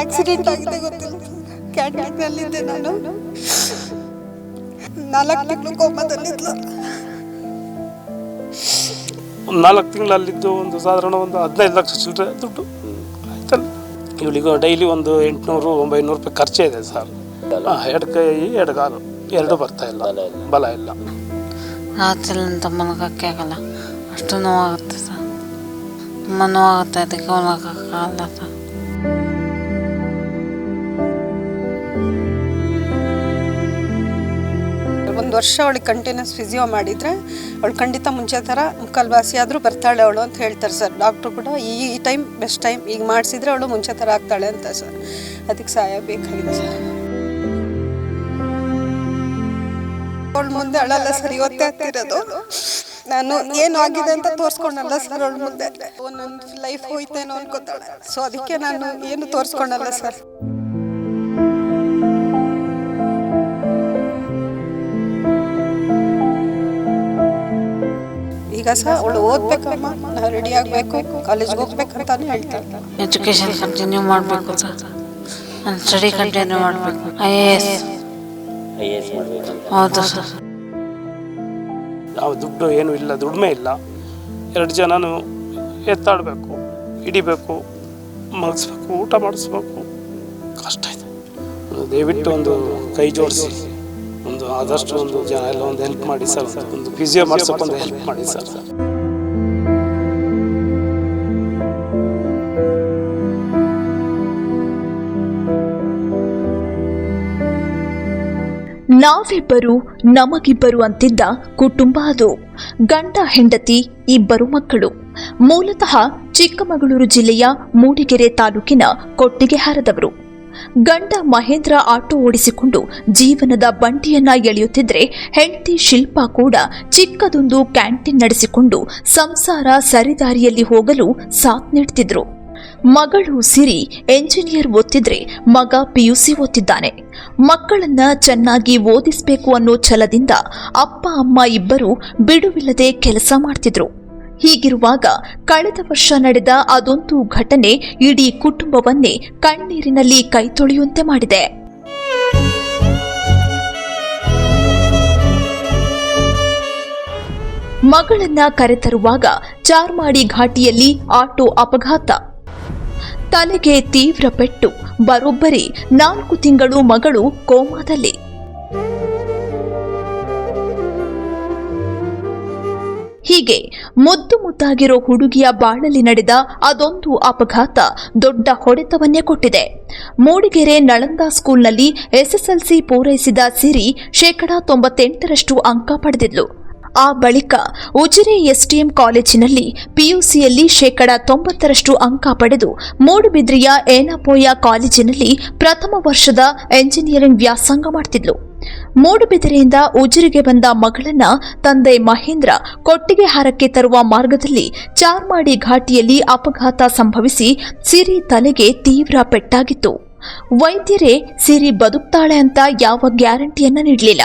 Accident ಆಗಿದೆ ಗೊತ್ತಿಲ್ಲ. ಕ್ಯಾಟ್ರಿಕ್ನಲ್ಲಿದ್ದೆ ನಾನು. ನಾಲ್ಕು ತಿಂಗಳು ಕೋಮದಲ್ಲಿದ್ಲು. ಒಂದು ನಾಲ್ಕು ತಿಂಗಳಲ್ಲಿದ್ದು ಒಂದು ಸಾಧಾರಣ ಒಂದು ಹದಿನೈದು ಲಕ್ಷ ಚಿಲ್ಲರೆ ದುಡ್ಡು. ಆಯ್ತಲ್ಲ. ಇವಳಿಗೂ ಡೈಲಿ ಒಂದು ಎಂಟುನೂರು, ಒಂಬೈನೂರು ರೂಪಾಯಿ ಖರ್ಚೇ ಇದೆ ಸರ್. ಎರಡು ಕೈ ಎರಡು ಎರಡು ಬರ್ತಾ ಇಲ್ಲ. ಬಲ ಇಲ್ಲ. ರಾತ್ರಿ ಮಲಗಕ್ಕೆ ಆಗಲ್ಲ. ಅಷ್ಟು ನೋವಾಗುತ್ತೆ ಸರ್. ತುಂಬ ನೋವಾಗುತ್ತೆ. ಅದಕ್ಕೆ ಮಲಗೋಕ್ಕಾಗಲ್ಲ ಸರ್. ಒಂದು ವರ್ಷ ಅವಳಿಗೆ ಕಂಟಿನ್ಯೂಸ್ ಫಿಸಿಯೋ ಮಾಡಿದರೆ ಅವಳು ಖಂಡಿತ ಮುಂಚೆ ಥರ ಮುಕ್ಕಲ್ ಆದರೂ ಬರ್ತಾಳೆ ಅವಳು ಅಂತ ಹೇಳ್ತಾರೆ ಸರ್. ಡಾಕ್ಟ್ರು ಕೂಡ ಈ ಟೈಮ್ ಬೆಸ್ಟ್ ಟೈಮ್ ಈಗ ಮಾಡಿಸಿದ್ರೆ ಅವಳು ಮುಂಚೆ ಥರ ಆಗ್ತಾಳೆ ಅಂತ ಸರ್. ಅದಕ್ಕೆ ಸಹಾಯ ಬೇಕಾಗಿದೆ ಸರ್. ಅವಳು ಮುಂದೆ ಅಳಲ್ಲ ಸರಿ ಇವತ್ತೇ ಆಗ್ತಿರೋದು. ನಾನು ಏನು ಆಗಿದೆ ಅಂತ ತೋರಿಸ್ಕೊಂಡಲ್ಲ ಸರ್ ಅವಳ ಮುಂದೆ. ಒಂದೊಂದು ಲೈಫ್ ಹೋಯ್ತೇನೋ ಅನ್ಕೋತಾಳೆ. ಸೊ ಅದಕ್ಕೆ ನಾನು ಏನು ತೋರಿಸ್ಕೊಂಡಲ್ಲ ಸರ್. ಈಗ ಸಹ ಅವಳು ಓದ್ಬೇಕಮ್ಮ. ನಾವು ರೆಡಿ ಆಗಬೇಕು. ಕಾಲೇಜ್ಗೆ ಹೋಗ್ಬೇಕಂತಾನೆ ಹೇಳ್ತಾಳೆ ಎಜುಕೇಶನ್ ಕಂಟಿನ್ಯೂ ಮಾಡಬೇಕು ಸರ್. ನಾನು ಸ್ಟಡಿ ಕಂಟಿನ್ಯೂ ಮಾಡಬೇಕು. I A S I A S ಮಾಡಬೇಕಂತ ಹೌದು ಸರ್. ಯಾವ ದುಡ್ಡು ಏನೂ ಇಲ್ಲ ದುಡಿಮೆ ಇಲ್ಲ. ಎರಡು ಜನನು ಎತ್ತಾಡಬೇಕು ಹಿಡಿಬೇಕು ಮಲಗಿಸ್ಬೇಕು ಊಟ ಮಾಡಿಸ್ಬೇಕು. ಕಷ್ಟ ಇದೆ. ದಯವಿಟ್ಟು ಒಂದು ಕೈ ಜೋಡಿಸಿ. ಒಂದು ಆದಷ್ಟು ಒಂದು ಜನ ಎಲ್ಲ ಒಂದು ಹೆಲ್ಪ್ ಮಾಡಿ ಸರ್. ಒಂದು- ಒಂದು ಫಿಸಿಯೋ ಮಾಡಿಸೋಕೆ ಒಂದು ಹೆಲ್ಪ್ ಮಾಡಿ ಸರ್. ನಾವಿಬ್ಬರು ನಮಗಿಬ್ಬರು ಅಂತಿದ್ದ ಕುಟುಂಬ ಅದು. ಗಂಡ, ಹೆಂಡತಿ, ಇಬ್ಬರು ಮಕ್ಕಳು. ಮೂಲತಃ ಚಿಕ್ಕಮಗಳೂರು ಜಿಲ್ಲೆಯ ಮೂಡಿಗೆರೆ ತಾಲೂಕಿನ ಕೊಟ್ಟಿಗೆಹಾರದವರು. ಗಂಡ ಮಹೇಂದ್ರ ಆಟೋ ಓಡಿಸಿಕೊಂಡು ಜೀವನದ ಬಂಡಿಯನ್ನ ಎಳೆಯುತ್ತಿದ್ರೆ ಹೆಂಡತಿ ಶಿಲ್ಪಾ ಕೂಡ ಚಿಕ್ಕದೊಂದು ಕ್ಯಾಂಟೀನ್ ನಡೆಸಿಕೊಂಡು ಸಂಸಾರ ಸರಿದಾರಿಯಲ್ಲಿ ಹೋಗಲು ಸಾಥ್ ನೀಡ್ತಿದ್ರು. ಮಗಳು ಸಿರಿ ಎಂಜಿನಿಯರ್ ಓದ್ತಿದ್ರೆ ಮಗ ಪಿಯುಸಿ ಓದ್ತಿದ್ದಾನೆ. ಮಕ್ಕಳನ್ನ ಚೆನ್ನಾಗಿ ಓದಿಸ್ಬೇಕು ಅನ್ನೋ ಛಲದಿಂದ ಅಪ್ಪ, ಅಮ್ಮ ಇಬ್ಬರು ಬಿಡುವಿಲ್ಲದೆ ಕೆಲಸ ಮಾಡ್ತಿದ್ರು. ಹೀಗಿರುವಾಗ ಕಳೆದ ವರ್ಷ ನಡೆದ ಅದೊಂದು ಘಟನೆ ಇಡೀ ಕುಟುಂಬವನ್ನೇ ಕಣ್ಣೀರಿನಲ್ಲಿ ಕೈತೊಳೆಯುವಂತೆ ಮಾಡಿದೆ. ಮಗಳನ್ನ ಕರೆತರುವಾಗ ಚಾರ್ಮಾಡಿ ಘಾಟಿಯಲ್ಲಿ ಆಟೋ ಅಪಘಾತ. ತಲೆಗೆ ತೀವ್ರ ಪೆಟ್ಟು. ಬರೋಬ್ಬರಿ ನಾಲ್ಕು ತಿಂಗಳು ಮಗಳು ಕೋಮಾದಲ್ಲಿ. ಹೀಗೆ ಮುದ್ದು ಮುದ್ದಾಗಿರೋ ಹುಡುಗಿಯ ಬಾಳಲ್ಲಿ ನಡೆದ ಅದೊಂದು ಅಪಘಾತ ದೊಡ್ಡ ಹೊಡೆತವನ್ನೇ ಕೊಟ್ಟಿದೆ. ಮೂಡಿಗೆರೆ ನಳಂದ ಸ್ಕೂಲ್ನಲ್ಲಿ ಎಸ್ಎಸ್ಎಲ್ಸಿ ಪೂರೈಸಿದ ಸಿರಿ ಶೇಕಡಾ ತೊಂಬತ್ತೆಂಟರಷ್ಟು ಅಂಕ ಪಡೆದಿದ್ಲು. ಆ ಬಳಿಕ ಉಜಿರೆ ಎಸ್ಟಿಎಂ ಕಾಲೇಜಿನಲ್ಲಿ ಪಿಯುಸಿಯಲ್ಲಿ ಶೇಕಡ ತೊಂಬತ್ತರಷ್ಟು ಅಂಕ ಪಡೆದು ಮೂಡುಬಿದ್ರಿಯ ಏನಾಪೋಯ ಕಾಲೇಜಿನಲ್ಲಿ ಪ್ರಥಮ ವರ್ಷದ ಎಂಜಿನಿಯರಿಂಗ್ ವ್ಯಾಸಂಗ ಮಾಡ್ತಿದ್ಲು. ಮೂಡುಬಿದಿರೆಯಿಂದ ಉಜಿರಿಗೆ ಬಂದ ಮಗಳನ್ನ ತಂದೆ ಮಹೇಂದ್ರ ಕೊಟ್ಟಿಗೆ ಹಾರಕ್ಕೆ ತರುವ ಮಾರ್ಗದಲ್ಲಿ ಚಾರ್ಮಾಡಿ ಘಾಟಿಯಲ್ಲಿ ಅಪಘಾತ ಸಂಭವಿಸಿ ಸಿರಿ ತಲೆಗೆ ತೀವ್ರ ಪೆಟ್ಟಾಗಿತ್ತು. ವೈದ್ಯರೇ, ಸಿರಿ ಬದುಕ್ತಾಳೆ ಅಂತ ಯಾವ ಗ್ಯಾರಂಟಿಯನ್ನ ನೀಡಲಿಲ್ಲ.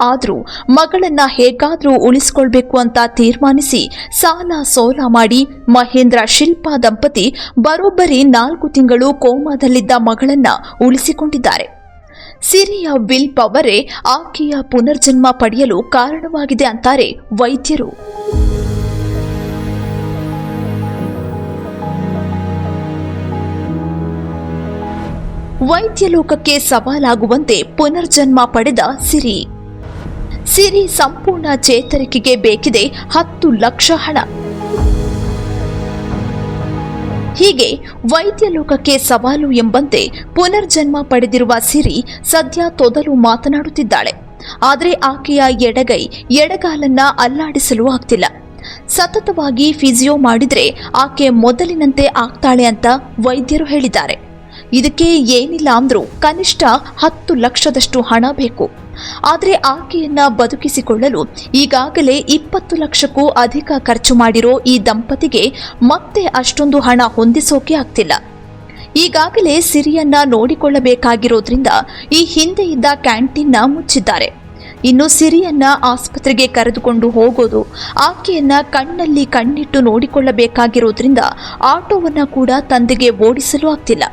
ಆದ್ರೂ ಮಗಳನ್ನ ಹೇಗಾದರೂ ಉಳಿಸಿಕೊಳ್ಬೇಕು ಅಂತ ತೀರ್ಮಾನಿಸಿ ಸಾಲ ಸೋಲ ಮಾಡಿ ಮಹೇಂದ್ರ ಶಿಲ್ಪಾ ದಂಪತಿ ಬರೋಬ್ಬರಿ ನಾಲ್ಕು ತಿಂಗಳು ಕೋಮಾದಲ್ಲಿದ್ದ ಮಗಳನ್ನ ಉಳಿಸಿಕೊಂಡಿದ್ದಾರೆ. ಸಿರಿಯ ವಿಲ್ ಪವರೇ ಆಕೆಯ ಪುನರ್ಜನ್ಮ ಪಡೆಯಲು ಕಾರಣವಾಗಿದೆ ಅಂತಾರೆ ವೈದ್ಯರು. ವೈದ್ಯ ಲೋಕಕ್ಕೆ ಸವಾಲಾಗುವಂತೆ ಪುನರ್ಜನ್ಮ ಪಡೆದ ಸಿರಿ. ಸಿರಿ ಸಂಪೂರ್ಣ ಚೇತರಿಕೆಗೆ ಬೇಕಿದೆ ಹತ್ತು ಲಕ್ಷ ಹಣ. ಹೀಗೆ ವೈದ್ಯ ಲೋಕಕ್ಕೆ ಸವಾಲು ಎಂಬಂತೆ ಪುನರ್ಜನ್ಮ ಪಡೆದಿರುವ ಸಿರಿ ಸದ್ಯ ತೊದಲು ಮಾತನಾಡುತ್ತಿದ್ದಾಳೆ. ಆದರೆ ಆಕೆಯ ಎಡಗೈ ಎಡಗಾಲನ್ನ ಅಲ್ಲಾಡಿಸಲು ಆಗ್ತಿಲ್ಲ. ಸತತವಾಗಿ ಫಿಸಿಯೋ ಮಾಡಿದ್ರೆ ಆಕೆ ಮೊದಲಿನಂತೆ ಆಗ್ತಾಳೆ ಅಂತ ವೈದ್ಯರು ಹೇಳಿದ್ದಾರೆ. ಇದಕ್ಕೆ ಏನಿಲ್ಲ ಅಂದ್ರೂ ಕನಿಷ್ಠ ಹತ್ತು ಲಕ್ಷದಷ್ಟು ಹಣ ಬೇಕು. ಆದರೆ ಆಕೆಯನ್ನ ಬದುಕಿಸಿಕೊಳ್ಳಲು ಈಗಾಗಲೇ ಇಪ್ಪತ್ತು ಲಕ್ಷಕ್ಕೂ ಅಧಿಕ ಖರ್ಚು ಮಾಡಿರೋ ಈ ದಂಪತಿಗೆ ಮತ್ತೆ ಅಷ್ಟೊಂದು ಹಣ ಹೊಂದಿಸೋಕೆ ಆಗ್ತಿಲ್ಲ. ಈಗಾಗಲೇ ಸಿರಿಯನ್ನ ನೋಡಿಕೊಳ್ಳಬೇಕಾಗಿರೋದ್ರಿಂದ ಈ ಹಿಂದೆ ಇದ್ದ ಕ್ಯಾಂಟೀನ್ನ ಮುಚ್ಚಿದ್ದಾರೆ. ಇನ್ನು ಸಿರಿಯನ್ನ ಆಸ್ಪತ್ರೆಗೆ ಕರೆದುಕೊಂಡು ಹೋಗೋದು ಆಕೆಯನ್ನ ಕಣ್ಣಲ್ಲಿ ಕಣ್ಣಿಟ್ಟು ನೋಡಿಕೊಳ್ಳಬೇಕಾಗಿರೋದ್ರಿಂದ ಆಟೋವನ್ನ ಕೂಡ ತಂದೆಗೆ ಓಡಿಸಲು ಆಗ್ತಿಲ್ಲ.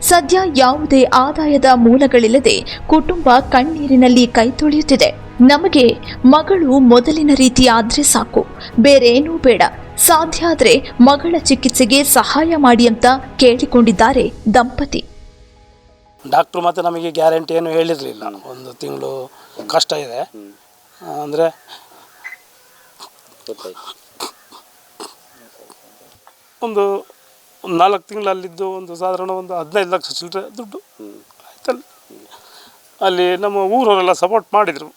ಸದ್ಯ ಯಾವುದೇ ಆದಾಯದ ಮೂಲಗಳಿಲ್ಲದೆ ಕುಟುಂಬ ಕಣ್ಣೀರಿನಲ್ಲಿ ಕೈ ತೊಳೆಯುತ್ತಿದೆ. ನಮಗೆ ಮಗಳು ಮೊದಲಿನ ರೀತಿ ಆದ್ರೆ ಸಾಕು. ಬೇರೇನೂ ಬೇಡ. ಸಾಧ್ಯ ಆದ್ರೆ ಮಗಳ ಚಿಕಿತ್ಸೆಗೆ ಸಹಾಯ ಮಾಡಿ ಅಂತ ಕೇಳಿಕೊಂಡಿದ್ದಾರೆ ದಂಪತಿ. ಡಾಕ್ಟ್ರು ಮತ್ತು ನಮಗೆ ಗ್ಯಾರಂಟಿ ಏನು ಹೇಳಿರಲಿಲ್ಲ. ಒಂದು ತಿಂಗಳು ಕಷ್ಟ ಇದೆ. ಅಂದರೆ ಗೊತ್ತಾಯ್ತು. ಒಂದು ಒಂದು ನಾಲ್ಕು ತಿಂಗಳಲ್ಲಿದ್ದು ಒಂದು ಸಾಧಾರಣ ಒಂದು ಹದಿನೈದು ಲಕ್ಷ ಚಿಲ್ಲರೆ ದುಡ್ಡು. ಆಯ್ತಲ್ಲ. ಅಲ್ಲಿ ನಮ್ಮ ಊರವರೆಲ್ಲ ಸಪೋರ್ಟ್ ಮಾಡಿದರು.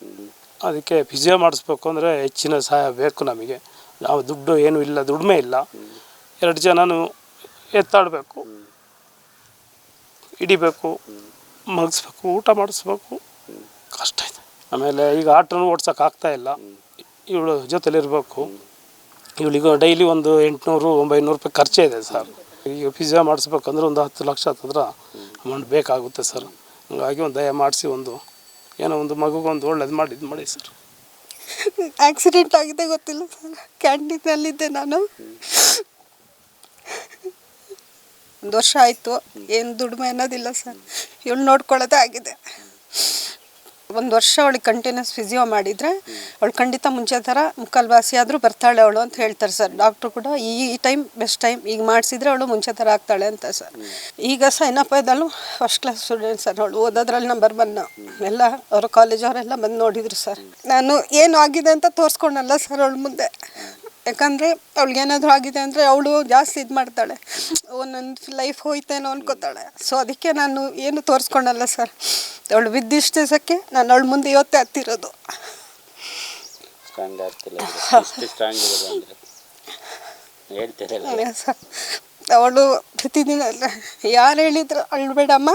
ಅದಕ್ಕೆ ಫಿಸಿಯೋ ಮಾಡಿಸ್ಬೇಕು ಅಂದರೆ ಹೆಚ್ಚಿನ ಸಹಾಯ ಬೇಕು ನಮಗೆ. ನಾವು ದುಡ್ಡು ಏನೂ ಇಲ್ಲ, ದುಡಿಮೆ ಇಲ್ಲ. ಎರಡು ಜನನು ಎತ್ತಾಡಬೇಕು. ಹಿಡಿಬೇಕು ಮಲಗಿಸ್ಬೇಕು ಊಟ ಮಾಡಿಸ್ಬೇಕು. ಕಷ್ಟ ಇದೆ. ಆಮೇಲೆ ಈಗ ಆಟೋನು ಓಡ್ಸೋಕ್ಕಾಗ್ತಾ ಇಲ್ಲ. ಇವಳು ಜೊತೆಲಿರಬೇಕು. ಇವಳಿಗೂ ಡೈಲಿ ಒಂದು ಎಂಟುನೂರು, ಒಂಬೈನೂರು ರೂಪಾಯಿ ಖರ್ಚೇ ಇದೆ ಸರ್. ಈಗ ಪಿಜ್ಜಾ ಮಾಡಿಸ್ಬೇಕಂದ್ರೆ ಒಂದು ಹತ್ತು ಲಕ್ಷ ಹತ್ತಿದ್ರೆ ಅಮೌಂಟ್ ಬೇಕಾಗುತ್ತೆ ಸರ್ ಹಂಗಾಗಿ ಒಂದು ದಯ ಮಾಡಿಸಿ ಒಂದು, ಏನೋ ಒಂದು ಮಗುಗೊಂದು ಒಳ್ಳೇದು ಮಾಡಿ, ಇದು ಮಾಡಿ ಸರ್ ಆಕ್ಸಿಡೆಂಟ್ ಆಗಿದೆ ಗೊತ್ತಿಲ್ಲ ಸರ್ ಕ್ಯಾಂಟೀನಲ್ಲಿದ್ದೆ ನಾನು. ಒಂದು ವರ್ಷ ಆಯಿತು. ಏನು ದುಡಿಮೆ ಅನ್ನೋದಿಲ್ಲ ಸರ್ ಇವಳು ನೋಡ್ಕೊಳ್ಳೋದೇ ಆಗಿದೆ. ಒಂದು ವರ್ಷ ಅವಳಿಗೆ ಕಂಟಿನ್ಯೂಸ್ ಫಿಸಿಯೋ ಮಾಡಿದರೆ, ಅವಳು ಖಂಡಿತ ಮುಂಚೆ ಥರ ಮುಕ್ಕಲ್ ವಾಸಿ ಆದರೂ ಬರ್ತಾಳೆ ಅವಳು ಅಂತ ಹೇಳ್ತಾರೆ ಸರ್. ಡಾಕ್ಟ್ರು ಕೂಡ ಈ ಟೈಮ್ ಬೆಸ್ಟ್ ಟೈಮ್ ಈಗ ಮಾಡಿಸಿದ್ರೆ ಅವಳು ಮುಂಚೆ ಥರ ಆಗ್ತಾಳೆ ಅಂತ ಸರ್. ಈಗ ಸೈನಪ್ಪದಲ್ಲೂ ಫಸ್ಟ್ ಕ್ಲಾಸ್ ಸ್ಟೂಡೆಂಟ್ ಸರ್ ಅವಳು. ಓದೋದ್ರಲ್ಲಿ ನಂಬರ್ ಒನ್ ಎಲ್ಲ ಅವ್ರ ಕಾಲೇಜ್ ಅವರೆಲ್ಲ ಬಂದು ನೋಡಿದ್ರು ಸರ್. ನಾನು ಏನು ಆಗಿದೆ ಅಂತ ತೋರಿಸ್ಕೊಂಡಲ್ಲ ಸರ್ ಅವಳು ಮುಂದೆ. ಯಾಕಂದರೆ ಅವಳಿಗೆ ಏನಾದರೂ ಆಗಿದೆ ಅಂದರೆ ಅವಳು ಜಾಸ್ತಿ ಇದು ಮಾಡ್ತಾಳೆ. ನನ್ನ ಲೈಫ್ ಹೋಯ್ತೇನೋ ಅನ್ಕೋತಾಳೆ. ಸೊ ಅದಕ್ಕೆ ನಾನು ಏನು ತೋರಿಸ್ಕೊಂಡಲ್ಲ ಸರ್. ಅವಳು ಬಿದ್ದಿಷ್ಟು ದಿವಸಕ್ಕೆ ನಾನು ಅವಳು ಮುಂದೆ ಇವತ್ತೇ ಹತ್ತಿರೋದು. ಸ್ಟ್ರಾಂಗ್ ಆಗ್ತಿಲ್ಲ ಸ್ಟ್ರಾಂಗ್ ಹೇಳ್ತಿರಲ್ಲ ಅವಳು ಪ್ರತಿದಿನ ಯಾರು ಹೇಳಿದ್ರು ಅಳ್ಬೇಡಮ್ಮ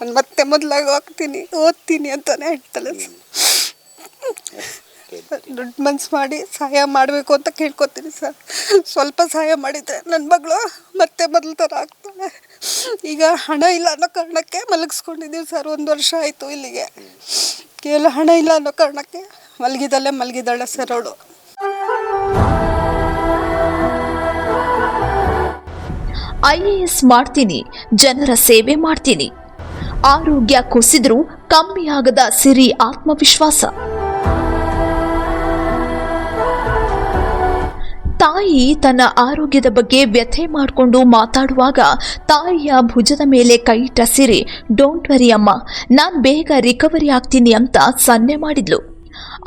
ನಾನು ಮತ್ತೆ ಮೊದಲಾಗಿ ಹೋಗ್ತೀನಿ ಓದ್ತೀನಿ ಅಂತಾನೆ ಹೇಳ್ತಾಳೆ. ದುಡ್ಡು ಮನ್ಸು ಮಾಡಿ ಸಹಾಯ ಮಾಡಬೇಕು ಅಂತ ಕೇಳ್ಕೊತೀನಿ ಸರ್. ಸ್ವಲ್ಪ ಸಹಾಯ ಮಾಡಿದರೆ ನನ್ನ ಮಗಳು ಮತ್ತೆ ಮೊದಲ ಥರ ಆಗ್ತಾಳೆ. ಈಗ ಹಣ ಇಲ್ಲ ಅನ್ನೋ ಕಾರಣಕ್ಕೆ ಮಲಗಿಸ್ಕೊಂಡಿದ್ದೀವಿ ಸರ್, ಒಂದು ವರ್ಷ ಆಯಿತು ಇಲ್ಲಿಗೆ. ಕೇವಲ ಹಣ ಇಲ್ಲ ಅನ್ನೋ ಕಾರಣಕ್ಕೆ ಮಲಗಿದಲ್ಲೇ ಮಲಗಿದ್ದಾಳೆ ಸರ್ ಅವಳು. ಐ ಎ ಎಸ್ ಮಾಡ್ತೀನಿ, ಜನರ ಸೇವೆ ಮಾಡ್ತೀನಿ. ಆರೋಗ್ಯ ಕುಸಿದ್ರೂ ಕಮ್ಮಿಯಾಗದ ಸಿರಿ ಆತ್ಮವಿಶ್ವಾಸ. ತಾಯಿ ತನ್ನ ಆರೋಗ್ಯದ ಬಗ್ಗೆ ವ್ಯಥೆ ಮಾಡಿಕೊಂಡು ಮಾತಾಡುವಾಗ ತಾಯಿಯ ಭುಜದ ಮೇಲೆ ಕೈ ಸಿರಿ ಡೋಂಟ್ ವರಿ ಅಮ್ಮ, ನಾನು ಬೇಗ ರಿಕವರಿ ಆಗ್ತೀನಿ ಅಂತ ಸನ್ನೆ ಮಾಡಿದ್ಲು.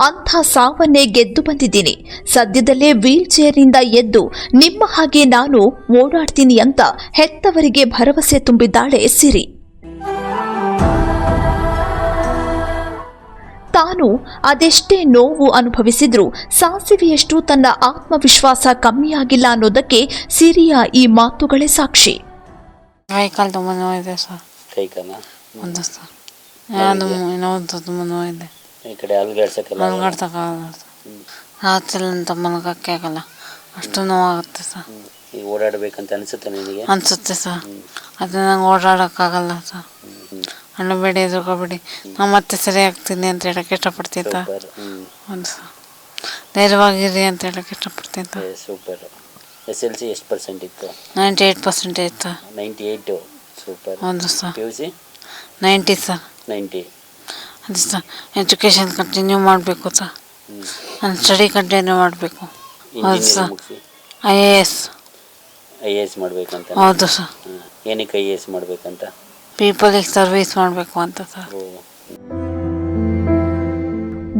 ಅಂಥ ಸಾವನ್ನೇ ಗೆದ್ದು ಬಂದಿದ್ದೀನಿ. ಸದ್ಯದಲ್ಲೇ ವೀಲ್ ಚೇರ್ನಿಂದ ಎದ್ದು ನಿಮ್ಮ ಹಾಗೆ ನಾನು ಓಡಾಡ್ತೀನಿ ಅಂತ ಹೆತ್ತವರಿಗೆ ಭರವಸೆ ತುಂಬಿದ್ದಾಳೆ ಸಿರಿ. ತಾನು ಅದೆಷ್ಟೇ ನೋವು ಅನುಭವಿಸಿದ್ರೂ ಸಾಸಿವೆಯಷ್ಟು ತನ್ನ ಆತ್ಮವಿಶ್ವಾಸ ಕಮ್ಮಿಯಾಗಿಲ್ಲ ಅನ್ನೋದಕ್ಕೆ ಸಿರಿಯ ಈ ಮಾತುಗಳೇ ಸಾಕ್ಷಿ. ಕಾಲು ತುಂಬ ನೋವಿದೆ ಸರ್. ಕೈ ಕಾಲ ಒಂದು ಸರ್. ಯಾವುದು ಇನ್ನೊಂದು ತುಂಬ ನೋವಿದೆ. ಈ ಕಡೆ ಅಲ್ಗಾಡ್ಸೋಕ್ಕೆಲ್ಲ ಮಲ್ಗಾಡ್ತಕ್ಕಾಗಲ್ಲ ಸರ್. ರಾತ್ರಿ ಅಂತ ಮಲಗಕ್ಕೆ ಆಗಲ್ಲ. ಅಷ್ಟು ನೋವಾಗುತ್ತೆ ಸರ್. ಈಗ ಓಡಾಡಬೇಕಂತ ಅನ್ಸುತ್ತೆ ನಿನಗೆ? ಅನಿಸುತ್ತೆ ಸರ್. ಅದು ನಂಗೆ ಓಡಾಡೋಕ್ಕಾಗಲ್ಲ ಸರ್. ಅಣ್ಣಬೇಡಿ ಎದುರ್ಕೋಬೇಡಿ ನಾ ಮತ್ತೆ ಸರಿ ಆಗ್ತೀನಿ ಅಂತ ಹೇಳಕ್ಕೆ ಇಷ್ಟಪಡ್ತೀತ ಸರ್ ಸೂಪರ್ ಹ್ಞೂ ಒಂದು ಧೈರ್ಯವಾಗಿರಿ ಅಂತ ಹೇಳಕ್ಕೆ ಇಷ್ಟಪಡ್ತೀನಿ sir super S L C ಎಷ್ಟು ಪರ್ಸೆಂಟ್ ಇತ್ತು? ನೈಂಟಿ ಏಯ್ಟ್ ಪರ್ಸೆಂಟ್ ಇತ್ತು. ನೈಂಟಿ ಏಯ್ಟು ಸೂಪರ್ ಒಂದು sir P U C ninety sir ninety. ಅದು ಸರ್ ಎಜುಕೇಷನ್ ಕಂಟಿನ್ಯೂ ಮಾಡಬೇಕು ಸರ್ ಹ್ಞೂ ನಾನು ಸ್ಟಡಿ ಕಂಟಿನ್ಯೂ ಮಾಡಬೇಕು. ಹೌದು ಇಂಜಿನಿಯರಿಂಗ್ ಸರ್ ಮುಗಿಸಿ? I A S. I A S ಮಾಡಬೇಕಂತ? ಹೌದು ಸರ್ ಏನಕ್ಕೆ ಐ ಎ ಎಸ್ ಮಾಡಬೇಕಂತ? ಪೀಪಲಿಗೆ ಸರ್ವಿಸ್ ಮಾಡಬೇಕು ಅಂತ ಸರ್.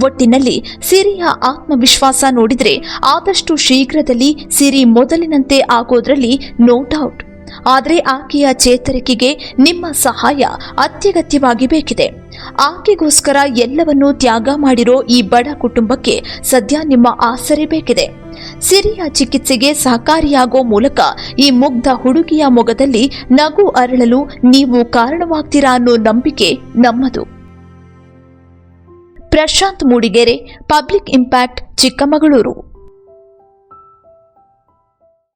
ಒಟ್ಟಿನಲ್ಲಿ ಸಿರಿಯ ಆತ್ಮವಿಶ್ವಾಸ ನೋಡಿದ್ರೆ ಆದಷ್ಟು ಶೀಘ್ರದಲ್ಲಿ ಸಿರಿ ಮೊದಲಿನಂತೆ ಆಗೋದ್ರಲ್ಲಿ ನೋ ಡೌಟ್ ಆದರೆ ಆಕೆಯ ಚೇತರಿಕೆಗೆ ನಿಮ್ಮ ಸಹಾಯ ಅತ್ಯಗತ್ಯವಾಗಿ ಬೇಕಿದೆ. ಆಕೆಗೋಸ್ಕರ ಎಲ್ಲವನ್ನೂ ತ್ಯಾಗ ಮಾಡಿರೋ ಈ ಬಡ ಕುಟುಂಬಕ್ಕೆ ಸದ್ಯ ನಿಮ್ಮ ಆಸರೆ ಬೇಕಿದೆ. ಸಿರಿಯ ಚಿಕಿತ್ಸೆಗೆ ಸಹಕಾರಿಯಾಗೋ ಮೂಲಕ ಈ ಮುಗ್ಧ ಹುಡುಗಿಯ ಮೊಗದಲ್ಲಿ ನಗು ಅರಳಲು ನೀವು ಕಾರಣವಾಗ್ತೀರಾ ಅನ್ನೋ ನಂಬಿಕೆ ನಮ್ಮದು. Prashanth Mudigere, public impact Chikkamagaluru.